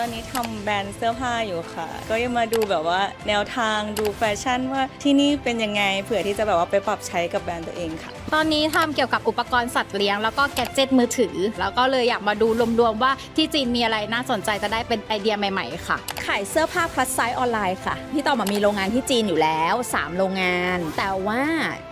ตอนนี้ทำแบรนด์เสื้อผ้าอยู่ค่ะ ก็ยังมาดูแบบว่าแนวทางดูแฟชั่นว่าที่นี่เป็นยังไงเผื่อที่จะแบบว่าไปปรับใช้กับแบรนด์ตัวเองค่ะ ตอนนี้ทำเกี่ยวกับอุปกรณ์สัตว์เลี้ยง แล้วก็แกดเจิตมือถือ แล้วก็เลยอยากมาดูรวมๆว่าที่จีนมีอะไรน่าสนใจจะได้เป็นไอเดียใหม่ๆค่ะ ขายเสื้อผ้า plus size ออนไลน์ค่ะพี่ต่อมามีโรงงานที่จีนอยู่แล้ว 3 โรงงาน แต่ว่า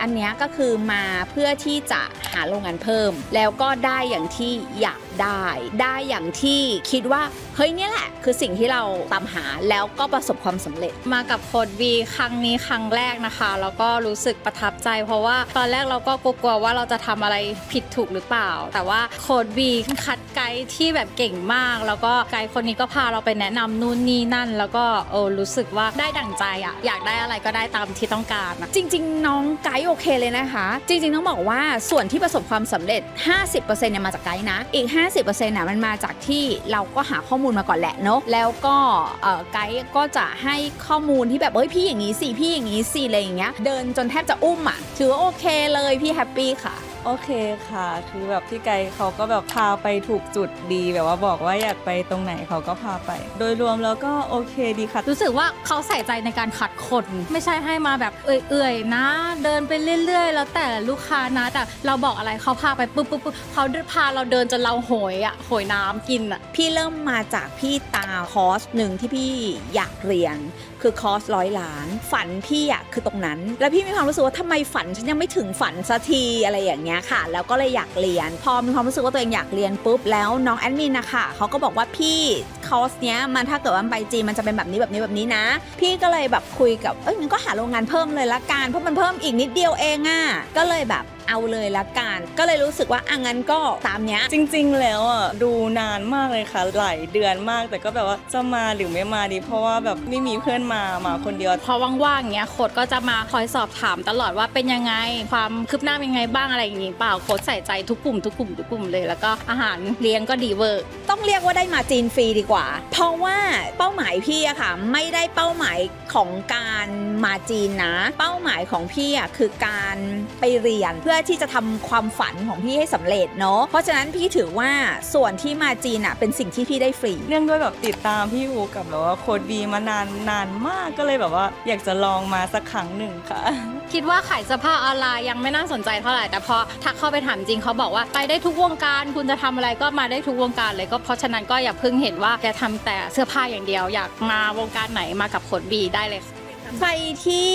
อันเนี้ยก็คือมาเพื่อที่จะหาโรงงานเพิ่ม แล้วก็ได้อย่างที่อยากได้ ได้อย่างที่คิดว่าเฮ้ยเนี่ยแหละคือสิ่งที่เราตามหาแล้วก็ประสบความสำเร็จ มากับโค้ดวีครั้งนี้ครั้งแรกนะคะ แล้วก็รู้สึกประทับใจ เพราะว่าตอนแรกเราก็กกลัวว่าเราจะทำอะไรผิดถูกหรือเปล่า แต่ว่าโค้ดวีคัดไกด์ที่แบบเก่งมาก แล้วก็ไกด์คนนี้ก็พาเราไปแนะนำนู่นนี่นั่น แล้วก็เออรู้สึกว่าได้ดั่งใจอะอยากได้อะไรก็ได้ตามที่ต้องการอะจริง ๆ น้องไกด์โอเคเลยนะคะ จริง ๆ ต้องบอกว่าส่วนที่ประสบความสำเร็จ 50%เนี่ยมาจากไกด์นะ อีก 50%น่ะมันมาจากที่เราก็หาข้อมูลมาก่อนแหละเนาะแล้วก็เออไกด์ก็จะให้ข้อมูลที่แบบเฮ้ยพี่อย่างนี้สิพี่อย่างนี้สิอะไรอย่างเงี้ยเดินจนแทบจะอุ้มอะถือว่าโอเคเลยพี่แฮปปี้ค่ะ โอเคค่ะ คือแบบพี่ไกด์เขาก็แบบพาไปถูกจุดดีแบบว่าบอกว่าอยากไปตรงไหนเขาก็พาไป โดยรวมแล้วก็โอเคดีค่ะ รู้สึกว่าเขาใส่ใจในการคัดคนไม่ใช่ให้มาแบบเอื่อยๆนะ เดินไปเรื่อยๆ แล้วแต่ลูกค้านะแต่เราบอกอะไรเขาพาไปปุ๊บปุ๊บปุ๊บเขาพาเราเดินจนเราโหยอะโหยน้ำกินอะพี่เริ่มมาจากพี่ตาคอร์สหนึ่งที่พี่อยากเรียน คือคอร์สร้อยล้าน ฝันพี่อะคือตรงนั้น แล้วพี่มีความรู้สึกว่าทำไมฝันฉันยังไม่ถึงฝันสักทีอะไรอย่างเงี้ยค่ะ แล้วก็เลยอยากเรียน พอมีความรู้สึกว่าตัวเองอยากเรียนปุ๊บแล้วน้องแอดมินนะคะเขาก็บอกว่าพี่คอร์สเนี้ยมันถ้าเกิดว่ามันไปจีนมันจะเป็นแบบนี้แบบนี้แบบนี้นะ พี่ก็เลยแบบคุยกับเอ้ยงั้นก็หาโรงงานเพิ่มเลยละกันเพราะมันเพิ่มอีกนิดเดียวเองอะก็เลยแบบเอาเลยละกันก็เลยรู้สึกว่าอะงั้นก็ตามเนี้ยจริง ๆ แล้วอะดูนานมากเลยค่ะ หลายเดือนมากแต่ก็แบบว่าจะมาหรือไม่มาดี เพราะว่าแบบไม่มีเพื่อนมามาคนเดียวพอว่างๆเงี้ยโค้ดก็จะมาคอยสอบถามตลอดว่าเป็นยังไง ความคืบหน้าเป็นยังไงบ้างอะไรอย่างงี้เปล่าโค้ดใส่ใจทุกกลุ่มทุกกลุ่มทุกกลุ่มเลยแล้วก็อาหารเลี้ยงก็ดีเวอร์ต้องเรียกว่าได้มาจีนฟรีดีกว่าเพราะว่าเป้าหมายพี่อะค่ะ ไม่ได้เป้าหมายของการมาจีนนะ เป้าหมายของพี่อะคือการไปเรียนเพื่อที่จะทำความฝันของพี่ให้สำเร็จเนาะเพราะฉะนั้นพี่ถือว่าส่วนที่มาจีนอะเป็นสิ่งที่พี่ได้ฟรีเนื่องด้วยแบบติดตามพี่อูกับแบบว่าโคดบีมานานนานมากก็เลยแบบว่า อยากจะลองมาสักครั้งหนึ่งค่ะคิดว่าขายเสื้อผ้าออนไลน์ยังไม่น่าสนใจเท่าไหร่แต่พอทักเข้าไปถามจริงเขาบอกว่าไปได้ทุกวงการ คุณจะทำอะไรก็มาได้ทุกวงการเลยก็เพราะฉะนั้นก็อย่าเพิ่งเห็นว่าแกทำแต่เสื้อผ้าอย่างเดียว อยากมาวงการไหนมากับขนบีได้เลยค่ะ ใครที่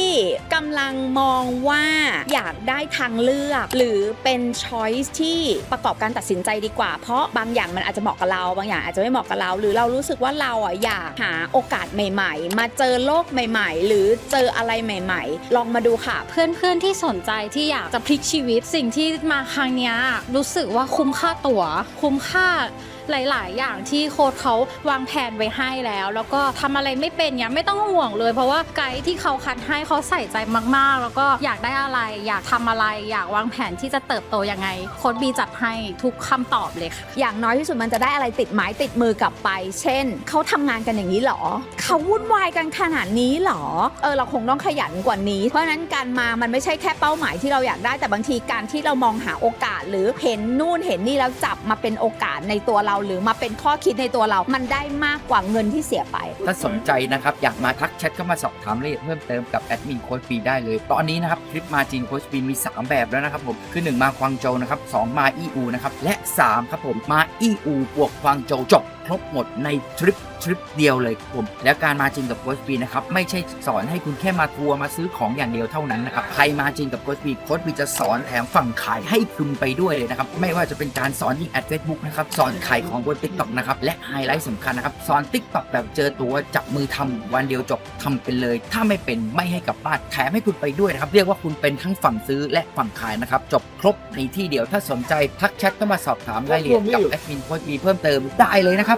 กำลังมองว่าอยากได้ทางเลือก หรือเป็นช้อยส์ที่ประกอบการตัดสินใจดีกว่า เพราะบางอย่างมันอาจจะเหมาะกับเรา บางอย่างอาจจะไม่เหมาะกับเรา หรือเรารู้สึกว่าเราอะอยากหาโอกาสใหม่ ๆ มาเจอโลกใหม่ ๆ หรือเจออะไรใหม่ ๆ ลองมาดูค่ะ เพื่อนๆที่สนใจที่อยากจะพลิกชีวิตสิ่งที่มาครั้งนี้รู้สึกว่าคุ้มค่าตัว๋วคุ้มค่า หลาย ๆ อย่างที่โค้ดเขาวางแผนไว้ให้แล้ว แล้วก็ทำอะไรไม่เป็นเนี่ยไม่ต้องห่วงเลย เพราะว่าไกด์ที่เขาคัดให้เขาใส่ใจมาก ๆ แล้วก็อยากได้อะไร อยากทำอะไร อยากวางแผนที่จะเติบโตยังไง โค้ดบีจัดให้ทุกคำตอบเลยค่ะอย่างน้อยที่สุดมันจะได้อะไรติดไม้ติดมือกลับไป เช่นเขาทำงานกันอย่างนี้เหรอเขาวุ่นวายกันขนาดนี้เหรอเออเราคงต้องขยันกว่านี้ เพราะนั้นการมามันไม่ใช่แค่เป้าหมายที่เราอยากได้แต่บางทีการที่เรามองหาโอกาส หรือเห็นนู่นเห็นนี่แล้วจับมาเป็นโอกาสในตัวเราหรือมาเป็นข้อคิดในตัวเรา มันได้มากกว่าเงินที่เสียไป ถ้าสนใจนะครับ อยากมาทักแชทเข้ามาสอบถามรายละเอียดเพิ่มเติมกับแอดมินโค้ชปีได้เลย ตอนนี้นะครับ คลิปมาจีนโค้ชปีมี 3 แบบแล้วนะครับผม คือ 1 มาควางโจวนะครับ2มาอีอูนะครับและ 3 ครับผมมาอีอูบวกควางโจวจบ ครบหมดในทริปทริปเดียวเลยครับผม แล้วการมาจริงกับโค้ชปีนะครับไม่ใช่สอนให้คุณแค่มาทัวร์มาซื้อของอย่างเดียวเท่านั้นนะครับใครมาจริงกับโค้ชปีโค้ชปีจะสอนแถมฝั่งขายให้คุณไปด้วยเลยนะครับไม่ว่าจะเป็นการสอนยิงแอดเฟซบุ๊กนะครับสอนขายของบนติ๊กต็อกนะครับและไฮไลท์สำคัญนะครับสอนติ๊กต็อกแบบเจอตัวจับมือทำวันเดียวจบทำเป็นเลย ถ้าไม่เป็นไม่ให้กลับบ้านแถมให้คุณไปด้วยนะครับเรียกว่าคุณเป็นทั้งฝั่งซื้อและฝั่งขายนะครับจบครบในที่เดียวถ้าสนใจทักแชทเข้ามาสอบถามรายละเอียดกับแอดมินโค้ชปีเพิ่มเติมได้เลยนะครับ